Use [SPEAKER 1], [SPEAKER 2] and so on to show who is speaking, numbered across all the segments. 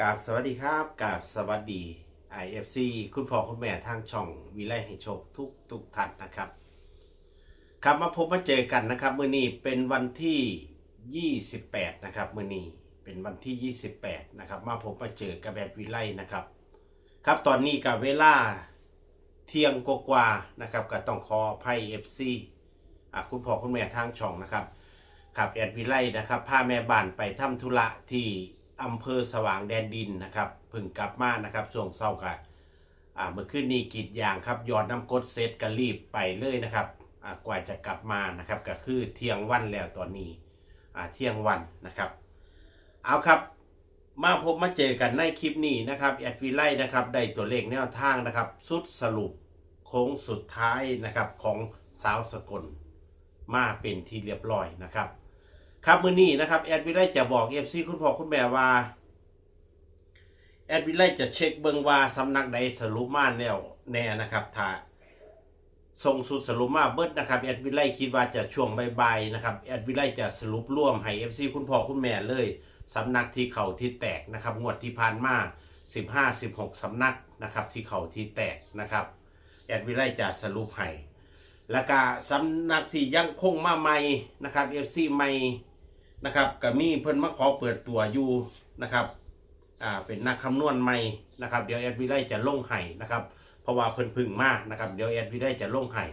[SPEAKER 1] กราบสวัสดีครับกราบสวัสดี IFC คุณพ่อคุณแม่ทางช่องวิไลให้โชคทุกทุกท่านนะครับครับมาพบมาเจอกันนะครับมื้อนี้เป็นวันที่ 28 นะครับมื้อนี้เป็นวันที่ 28 นะครับ มาพบมาเจอกับแบบวิไลนะครับ ครับตอนนี้กับเวลาเที่ยงกว่าๆนะครับก็ต้องขออภัย FC อะคุณพ่อคุณแม่ทางช่องนะครับครับแอดวิไลนะครับพาแม่บ้านไปทำธุระที่ อำเภอสว่างแดนดินนะครับเพึ่งกลับมานะครับช่วงเช้ากันอ่าเมื่อคืนนี้กรีดยางครับยอดน้ำกดเซตก็รีบไปเลยนะครับอ่ากว่าจะกลับมานะครับก็คือเที่ยงวันแล้วตอนนี้อ่าเที่ยงวันนะครับ เอาครับมาพบมาเจอกันในคลิปนี้นะครับแอดวิไลนะครับได้ตัวเลขแนวทางนะครับ สุดสรุปโค้งสุดท้ายนะครับของสาวสกลมาเป็นที่เรียบร้อยนะครับ ครับมื้อนี้นะครับแอดวิไลจะบอกเอฟซีคุณพ่อคุณแม่ว่าแอดวิไลจะเช็คเบิงว่าสำนักใดสรุปมาแล้วแน่นะครับถ้าส่งสุดสรุปมาเบิดนะครับแอดวิไลคิดว่าจะช่วงบ่ายๆนะครับแอดวิไลจะสรุปร่วมให้เอฟซีคุณพ่อคุณแม่เลยสำนักที่เขาที่แตกนะครับงวดที่ผ่านมา15 16สำนักนะครับที่เขาที่แตกนะครับแอดวิไลจะสรุปให้แล้วก็สำนักที่ยังคงมาใหม่นะครับเอฟซีใหม่ นะครับก็มีเพิ่นมาขอเปิดตัวอยู่นะครับอ่าเป็นนักคำนวณใหม่นะครับ เดี๋ยวแอดวิไลจะลงให้นะครับ เพราะว่าเพิ่นพึ่งมานะครับ เดี๋ยวแอดวิไลจะลงให้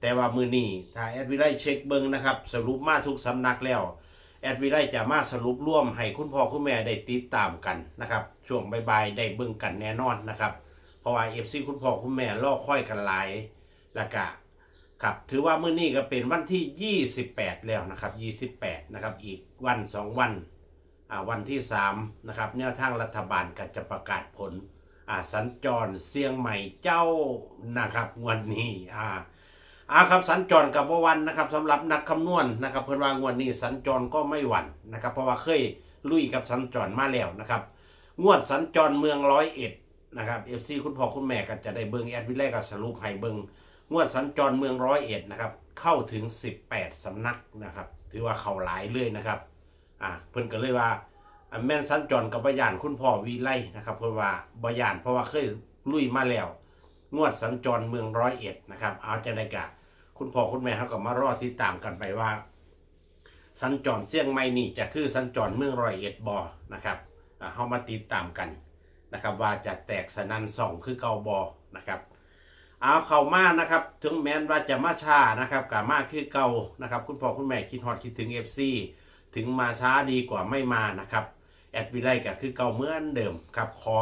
[SPEAKER 1] แต่ว่ามือนี้ถ้าแอดวิไลเช็คเบิ้งนะครับ สรุปมาทุกสำนักแล้วแอดวิไลจะมาสรุปร่วมให้คุณพ่อคุณแม่ได้ติดตามกันนะครับช่วงบ่ายๆได้เบิ่งกันแน่นอนนะครับ เพราะว่าเอฟซีคุณพ่อคุณแม่รอค่อยกันหลายแล้วก็ ครับ ถือว่ามื้อนี้ก็เป็นวันที่ 28 แล้วนะครับ 28 นะครับ อีกวัน 2 วัน อ่า วันที่ 3 นะครับแนวทางรัฐบาลก็จะประกาศผล อ่า สัญจรเสียงใหม่เจ้า นะครับวันนี้ อ่าอ่าครับสัญจรกับวันนะครับสำหรับนักคำนวณนะครับ เพิ่นว่างวดนี้สัญจรก็ไม่หวั่นนะครับ เพราะว่าเคยลุยกับสัญจรมาแล้วนะครับ งวดสัญจรเมืองร้อยเอ็ดนะครับเอฟซีคุณพ่อคุณแม่ก็จะได้เบิ่งแอดวิไลก็สรุปให้เบิ่ง งวดสัญจรเมืองร้อยเอ็ดนะครับ เข้าถึง 18 สำนักนะครับ ถือว่าเขาหลายเลยนะครับ อ่าเพิ่นก็เลยว่าแม่นสัญจรกับบยานคุณพ่อวีไลนะครับเพิ่นว่าบยานเพราะว่าเคยลุยมาแล้ว งวดสัญจรเมืองร้อยเอ็ดนะครับ เอาจะได้กะคุณพ่อคุณแม่เขาก็มารอติดตามกันไปว่า สัญจรเสี่ยงใหม่นี่จะคือสัญจรเมืองร้อยเอ็ดบอนะครับเฮามาติดตามกันนะครับ ว่าจะแตกสนันส่องคือเก่าบอนะครับ เอาเข้ามานะครับ ถึงแม้นว่าจะมาช้านะครับกามาคือเก่านะครับ คุณพ่อคุณแม่คิดฮอดคิดถึง FC ถึงมาช้าดีกว่าไม่มานะครับ แอดวิไลก็คือเก่าเหมือนเดิมครับ ขอ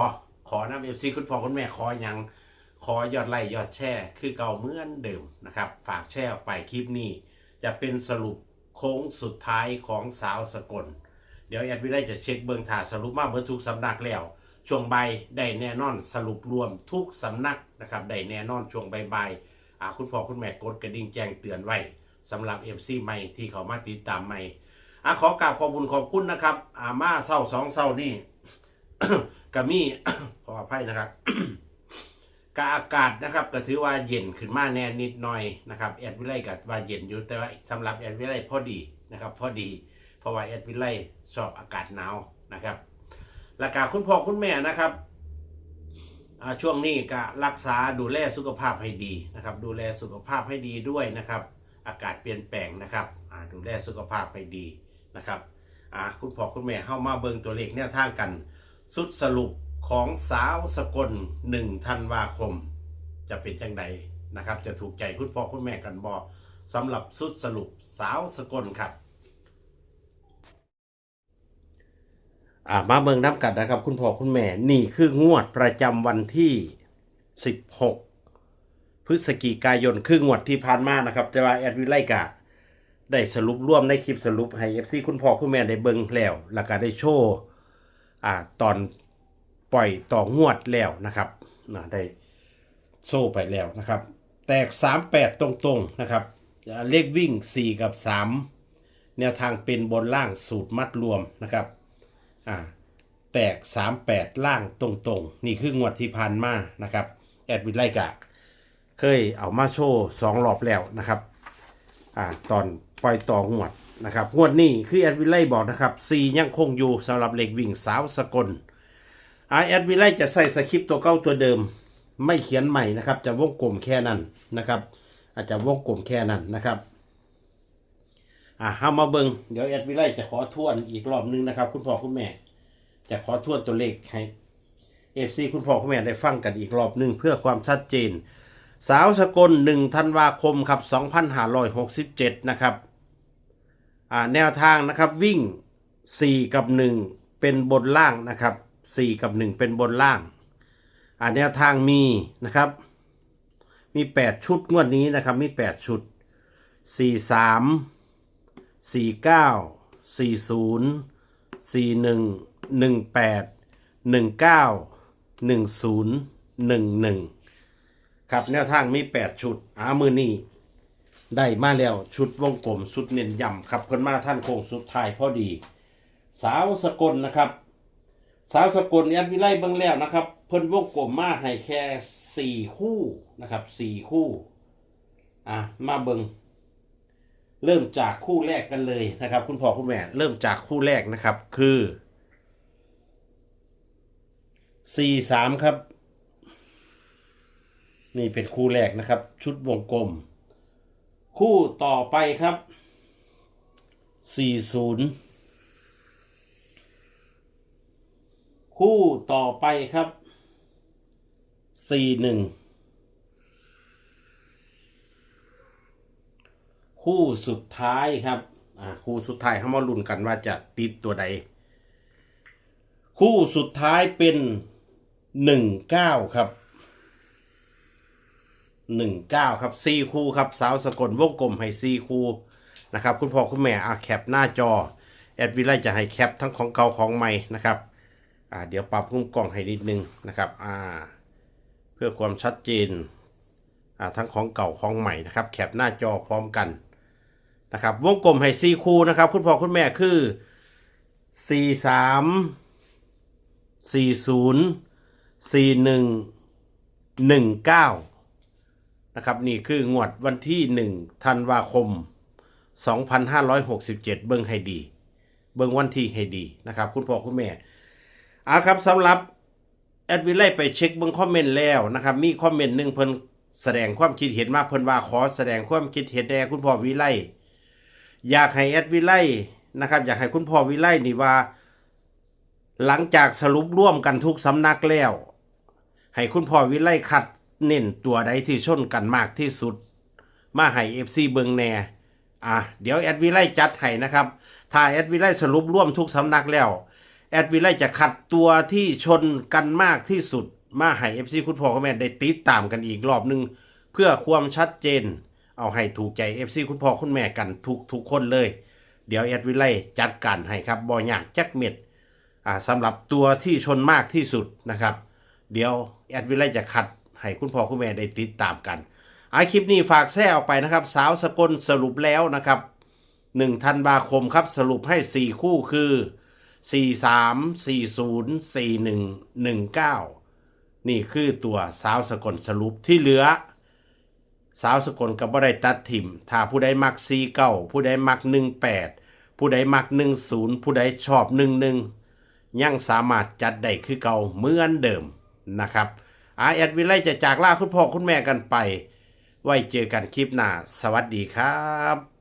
[SPEAKER 1] ขอนำ FC คุณพ่อคุณแม่ขออย่างขอยอดไลค์ยอดแชร์คือเก่าเหมือนเดิมนะครับ ฝากแชร์ออกไปคลิปนี้ จะเป็นสรุปโค้งสุดท้ายของสาวสกล เดี๋ยวแอดวิไลจะเช็คเบิงถ่าสรุปมาเบิดทุกสำนักแล้ว ช่วงใบได้แน่นอนสรุปรวมทุกสำนักนะครับได้แน่นอนช่วงใบใบคุณพ่อคุณแม่กดกระดิ่งแจ้งเตือนไว้สำหรับเอฟซีใหม่ที่เขามาติดตามใหม่อะขอกราบขอบคุณขอบคุณนะครับอ่ามาเศร้าสองเศร้านี่กะมีขออภัยนะครับกะอากาศนะครับก็ถือว่าเย็นขึ้นมาแน่นิดหน่อยนะครับแอดวิไลกับว่าเย็นอยู่แต่ว่าสำหรับแอดวิไลพอดีนะครับ พอดี เพราะว่าแอดวิไลชอบอากาศหนาวนะครับ แล้วก็คุณพ่อคุณแม่นะครับช่วงนี้ก็รักษาดูแลสุขภาพให้ดีนะครับ ดูแลสุขภาพให้ดีด้วยนะครับ อากาศเปลี่ยนแปลงนะครับดูแลสุขภาพให้ดีนะครับคุณพ่อคุณแม่เข้ามาเบิ่งตัวเลขแนวทางกัน สุดสรุปของสาวสกล1ธันวาคม จะเป็นจังใดนะครับ จะถูกใจคุณพ่อคุณแม่กันบอสำหรับสุดสรุปสาวสกลครับ อ่ามาเมืองน้ำกัดนะครับ คุณพ่อคุณแม่ นี่คืองวดประจำวันที่ 16 พฤศจิกายนคืองวดที่ผ่านมานะครับ แต่ว่าแอดวิไลกะได้สรุปร่วมในคลิปสรุปให้ FC คุณพ่อคุณแม่ได้เบิงแล้วแล้วก็ได้โชว์อ่าตอนปล่อยต่องวดแล้วนะครับนะได้โชว์ไปแล้วนะครับ แตก 38 ตรงๆนะครับเลขวิ่ง 4 กับ 3 แนวทางเป็นบนล่างสูตรมัดรวมนะครับ อ่าแตก 38 ล่างตรงๆ นี่คืองวดที่ผ่านมานะครับ แอดวินไลกะ เคยเอามาโชว์สองรอบแล้วนะครับอ่าตอนปล่อยต่องวดนะครับ งวดนี้คือแอดวินไลบอกนะครับ4ยังคงอยู่สำหรับเหล็กวิ่งสาวสกลอาแอดวินไลจะใส่สคริปต์ตัวเก้าตัวเดิม ไม่เขียนใหม่นะครับ จะวงกลมแค่นั้นนะครับ อาจจะวงกลมแค่นั้นนะครับ อะเฮามาเบิงเดี๋ยวแอดวิไลจะขอทวนอีกรอบนึงนะครับ คุณพ่อคุณแม่ จะขอทวนตัวเลขให้เอฟซีคุณพ่อคุณแม่ได้ฟังกันอีกรอบหนึ่งเพื่อความชัดเจน สาวสกล1ธันวาคมครับ2567นะครับอ่าแนวทางนะครับวิ่ง4กับ1เป็นบนล่างนะครับ4กับ1เป็นบนล่างอ่าแนวทางมีนะครับ มี8ชุดงวดนี้นะครับมี8ชุด 43 49 40 41 18 19 10 11ครับแนวทางมี8ชุดอามือนี้ได้มาแล้วชุดวงกลมชุดเน้นย้ำครับคนมาท่านโค้งสุดท้ายพอดี สาวสกลนะครับ สาวสกลแอดวิไลเบิ่งแล้วนะครับ เพิ่นวงกลมมาให้แค่สี่คู่นะครับสี่คู่ อะมาเบิ่ง เริ่มจากคู่แรกกันเลยนะครับ คุณพ่อคุณแม่เริ่มจากคู่แรกนะครับ คือสี่สามครับ นี่เป็นคู่แรกนะครับ ชุดวงกลม คู่ต่อไปครับ40คู่ต่อไปครับ41 คู่สุดท้ายครับ อ่าคู่สุดท้ายเขามาลุ้นกันว่าจะติดตัวใด คู่สุดท้ายเป็น19ครับหนึ่งเก้าครับสี่คู่ครับสาวสกลวงกลมให้สี่คู่นะครับคุณพ่อคุณแม่อาแคปหน้าจอ แอดวิไลจะให้แคปทั้งของเก่าของใหม่นะครับอ่าเดี๋ยวปรับมุมกล้องให้นิดนึงนะครับอ่าเพื่อความชัดเจนอ่าทั้งของเก่าของใหม่นะครับ แคปหน้าจอพร้อมกัน นะครับวงกลมให้สี่คู่นะครับ คุณพ่อคุณแม่คือสี่สามสี่ศูนย์สี่หนึ่งหนึ่งเก้านะครับนี่คืองวดวันที่1ธันวาคม2567เบิ้งให้ดี เบิ้งวันที่ให้ดีนะครับ คุณพ่อคุณแม่เอาครับสำหรับแอดวิไลไปเช็คเบิ้งคอมเมนต์แล้วนะครับ มีคอมเมนต์หนึ่งเพิ่นแสดงความคิดเห็นมาเพิ่นว่าขอแสดงความคิดเห็นแด่คุณพ่อวิไล อยากให้แอดวิไลนะครับ อยากให้คุณพ่อวิไลนี่ว่า หลังจากสรุปร่วมกันทุกสำนักแล้ว ให้คุณพ่อวิไลคัดเน้นตัวใดที่ชนกันมากที่สุด มาให้เอฟซีเบิงแหน่อะเดี๋ยวแอดวิไลจัดให้นะครับ ถ้าแอดวิไลสรุปร่วมทุกสำนักแล้ว แอดวิไลจะคัดตัวที่ชนกันมากที่สุด มาให้เอฟซีคุณพ่อคุณแม่ได้ติดตามกันอีกรอบหนึงเพื่อความชัดเจน เอาให้ถูกใจเอฟซีคุณพ่อคุณแม่กันทุกทุกคนเลย เดี๋ยวแอดวิไลจัดการให้ครับบอยากจักเม็ดอ่าสำหรับตัวที่ชนมากที่สุดนะครับ เดี๋ยวแอดวิไลจะคัดให้คุณพ่อคุณแม่ได้ติดตามกันไอคลิปนี้ฝากแท้ออกไปนะครับ สาวสกลสรุปแล้วนะครับ1ธันวาคมครับสรุปให้ 4 คู่คือ 43 40 41 19 นี่คือตัวสาวสกลสรุปที่เหลือ สาวสกลก็บบ่ได้ตัดถิ่ม ถ้าผู้ใดมัก4เก้าผู้ใดมัก18ผู้ใดมัก10ผู้ใดชอบ11ยังสามารถจัดได้คือเก่าเหมือนเดิมนะครับอาแอดวิไลจะจากลาคุณพ่อคุณแม่กันไป ไว้เจอกันคลิปหน้า สวัสดีครับ